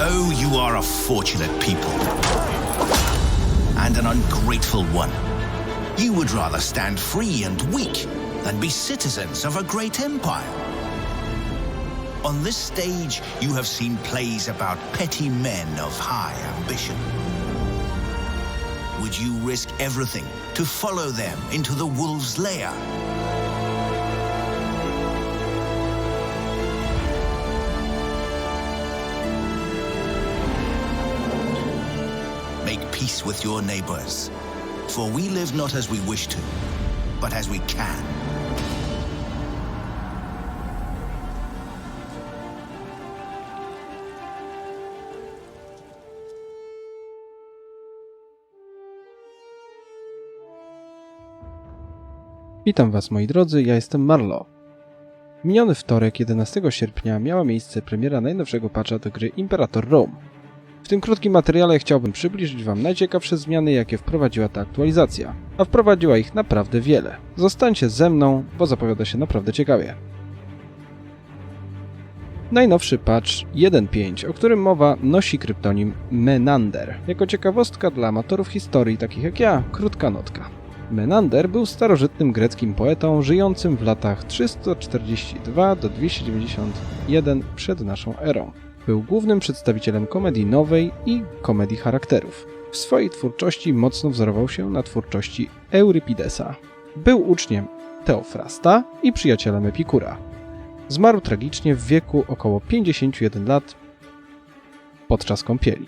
Oh, you are a fortunate people. And an ungrateful one. You would rather stand free and weak than be citizens of a great empire. On this stage, you have seen plays about petty men of high ambition. Would you risk everything to follow them into the wolf's lair? Peace with your neighbors, for we live not as we wish to, but as we can. Witam Was moi drodzy, ja jestem Marlo. Miniony wtorek, 11 sierpnia, miała miejsce premiera najnowszego patcha do gry Imperator Rome. W tym krótkim materiale chciałbym przybliżyć Wam najciekawsze zmiany, jakie wprowadziła ta aktualizacja. A wprowadziła ich naprawdę wiele. Zostańcie ze mną, bo zapowiada się naprawdę ciekawie. Najnowszy patch 1.5, o którym mowa, nosi kryptonim Menander. Jako ciekawostka dla amatorów historii takich jak ja, krótka notka. Menander był starożytnym greckim poetą żyjącym w latach 342 do 291 przed naszą erą. Był głównym przedstawicielem komedii nowej i komedii charakterów. W swojej twórczości mocno wzorował się na twórczości Eurypidesa. Był uczniem Teofrasta i przyjacielem Epikura. Zmarł tragicznie w wieku około 51 lat podczas kąpieli.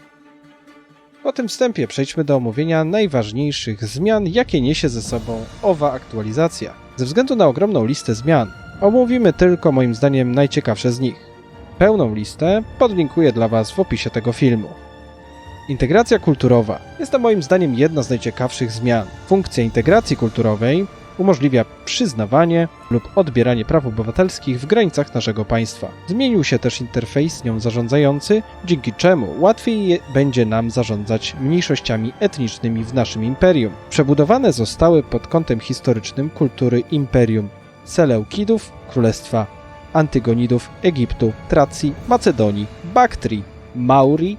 Po tym wstępie przejdźmy do omówienia najważniejszych zmian, jakie niesie ze sobą owa aktualizacja. Ze względu na ogromną listę zmian, omówimy tylko moim zdaniem najciekawsze z nich. Pełną listę podlinkuję dla Was w opisie tego filmu. Integracja kulturowa jest to moim zdaniem jedna z najciekawszych zmian. Funkcja integracji kulturowej umożliwia przyznawanie lub odbieranie praw obywatelskich w granicach naszego państwa. Zmienił się też interfejs nią zarządzający, dzięki czemu łatwiej będzie nam zarządzać mniejszościami etnicznymi w naszym imperium. Przebudowane zostały pod kątem historycznym kultury imperium Seleukidów, Królestwa Antygonidów, Egiptu, Tracji, Macedonii, Baktrii, Mauri,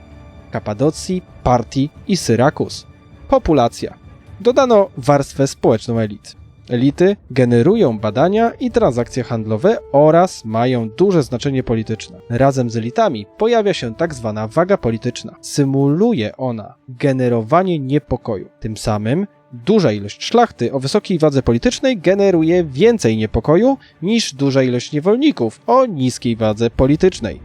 Kapadocji, Partii i Syrakus. Populacja. Dodano warstwę społeczną elit. Elity generują badania i transakcje handlowe oraz mają duże znaczenie polityczne. Razem z elitami pojawia się tak zwana waga polityczna. Symuluje ona generowanie niepokoju. Tym samym duża ilość szlachty o wysokiej wadze politycznej generuje więcej niepokoju niż duża ilość niewolników o niskiej wadze politycznej.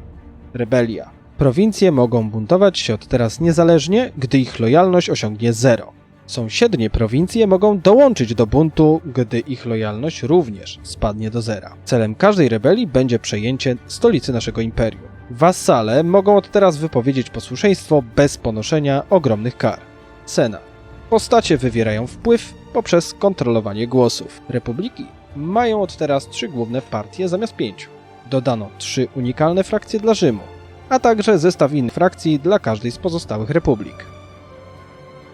Rebelia. Prowincje mogą buntować się od teraz niezależnie, gdy ich lojalność osiągnie zero. Sąsiednie prowincje mogą dołączyć do buntu, gdy ich lojalność również spadnie do zera. Celem każdej rebelii będzie przejęcie stolicy naszego imperium. Wasale mogą od teraz wypowiedzieć posłuszeństwo bez ponoszenia ogromnych kar. Senat. Postacie wywierają wpływ poprzez kontrolowanie głosów. Republiki mają od teraz trzy główne partie zamiast pięciu. Dodano trzy unikalne frakcje dla Rzymu, a także zestaw innych frakcji dla każdej z pozostałych republik.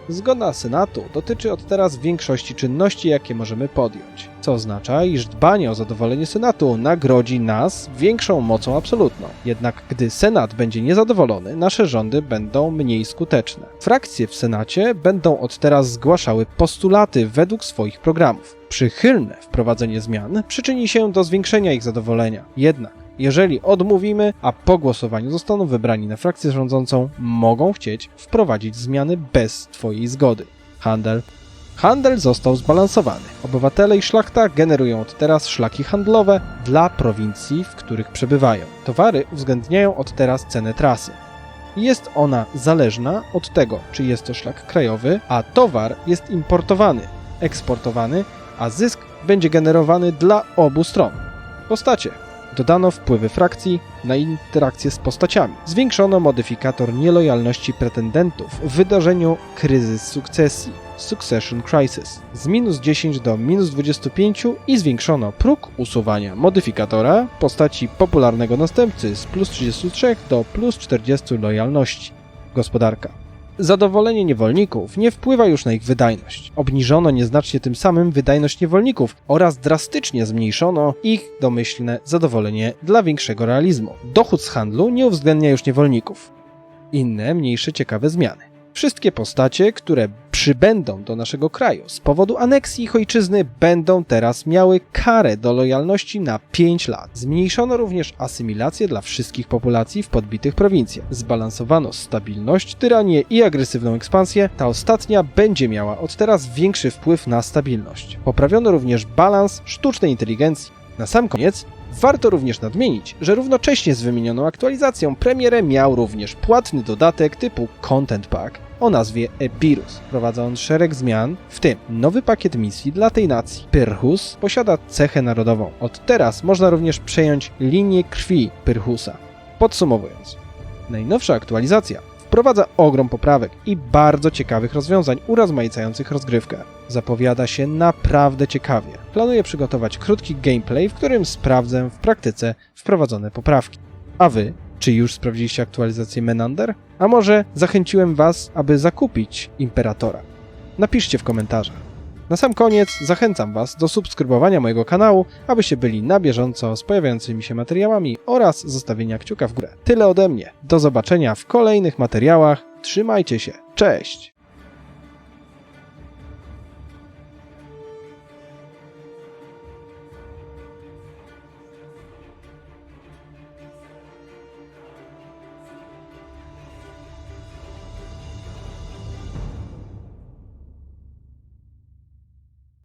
Zgoda Senatu dotyczy od teraz większości czynności, jakie możemy podjąć, co oznacza, iż dbanie o zadowolenie Senatu nagrodzi nas większą mocą absolutną. Jednak gdy Senat będzie niezadowolony, nasze rządy będą mniej skuteczne. Frakcje w Senacie będą od teraz zgłaszały postulaty według swoich programów. Przychylne wprowadzenie zmian przyczyni się do zwiększenia ich zadowolenia. Jednak jeżeli odmówimy, a po głosowaniu zostaną wybrani na frakcję rządzącą, mogą chcieć wprowadzić zmiany bez Twojej zgody. Handel. Handel został zbalansowany. Obywatele i szlachta generują od teraz szlaki handlowe dla prowincji, w których przebywają. Towary uwzględniają od teraz cenę trasy. Jest ona zależna od tego, czy jest to szlak krajowy, a towar jest importowany, eksportowany, a zysk będzie generowany dla obu stron. Postacie. Dodano wpływy frakcji na interakcje z postaciami. Zwiększono modyfikator nielojalności pretendentów w wydarzeniu kryzys sukcesji Succession Crisis z minus 10 do minus 25 i zwiększono próg usuwania modyfikatora postaci popularnego następcy z plus 33 do plus 40 lojalności. Gospodarka. Zadowolenie niewolników nie wpływa już na ich wydajność. Obniżono nieznacznie tym samym wydajność niewolników oraz drastycznie zmniejszono ich domyślne zadowolenie dla większego realizmu. Dochód z handlu nie uwzględnia już niewolników. inne mniejsze ciekawe zmiany. Wszystkie postacie, które przybędą do naszego kraju z powodu aneksji ich ojczyzny, będą teraz miały karę do lojalności na 5 lat. Zmniejszono również asymilację dla wszystkich populacji w podbitych prowincjach. Zbalansowano stabilność, tyranię i agresywną ekspansję. Ta ostatnia będzie miała od teraz większy wpływ na stabilność. Poprawiono również balans sztucznej inteligencji. Na sam koniec Warto również nadmienić, że równocześnie z wymienioną aktualizacją premierę miał również płatny dodatek typu Content Pack o nazwie Epirus. Wprowadza on szereg zmian, w tym nowy pakiet misji dla tej nacji. Pyrrhus posiada cechę narodową. Od teraz można również przejąć linię krwi Pyrrhusa. Podsumowując, najnowsza aktualizacja wprowadza ogrom poprawek i bardzo ciekawych rozwiązań urozmaicających rozgrywkę. Zapowiada się naprawdę ciekawie. Planuję przygotować krótki gameplay, w którym sprawdzę w praktyce wprowadzone poprawki. A wy, czy już sprawdziliście aktualizację Menander? A może zachęciłem was, aby zakupić Imperatora? Napiszcie w komentarzach. Na sam koniec zachęcam Was do subskrybowania mojego kanału, abyście byli na bieżąco z pojawiającymi się materiałami oraz zostawienia kciuka w górę. Tyle ode mnie. Do zobaczenia w kolejnych materiałach. Trzymajcie się. Cześć!